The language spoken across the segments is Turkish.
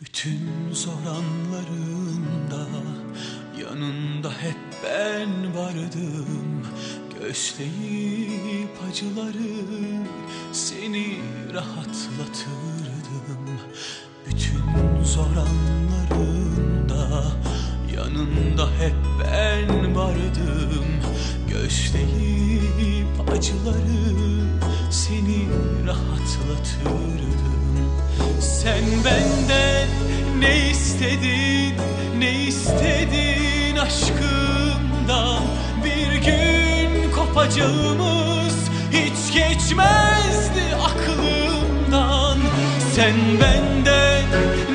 Bütün zor anlarında yanında hep ben vardım. Göğüsleyip acıları seni rahatlatırdım. Bütün zor anlarında yanında hep ben vardım. Göğüsleyip acıları seni rahatlatırdım. Sen benden ne istedin, ne istedin aşkımdan? Bir gün kopacağımız hiç geçmezdi aklımdan. Sen benden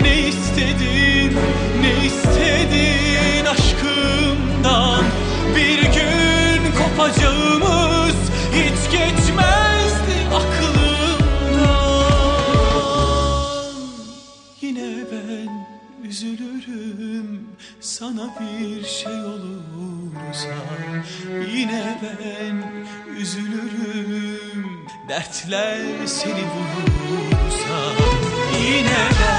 ne istedin, ne istedin aşkımdan? Bir gün kopacağımız üzülürüm sana bir şey olursa Yine ben üzülürüm. Dertler seni vurursa Yine ben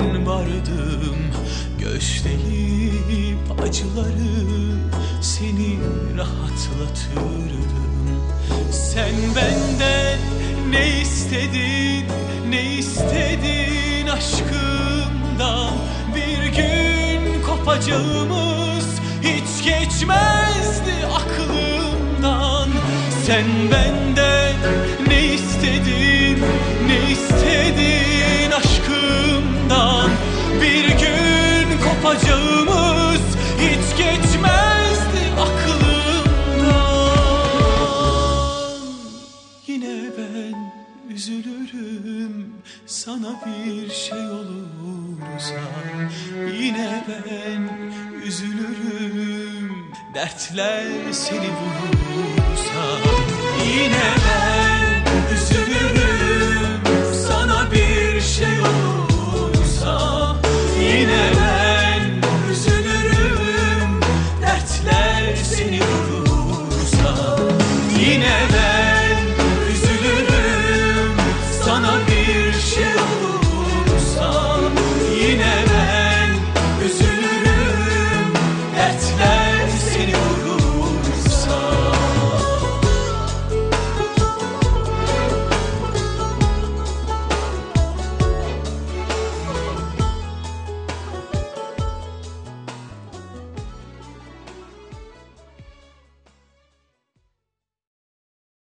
ben vardım. Göğüsleyip acıları seni rahatlatırdım. Sen benden ne istedin, ne istedin aşkımdan? Bir gün kopacağımız hiç geçmezdi aklımdan. Sen benden hiç geçmezdi aklımdan. Yine ben üzülürüm sana bir şey olursa Yine ben üzülürüm dertler seni vurursa. Yine ben üzülürüm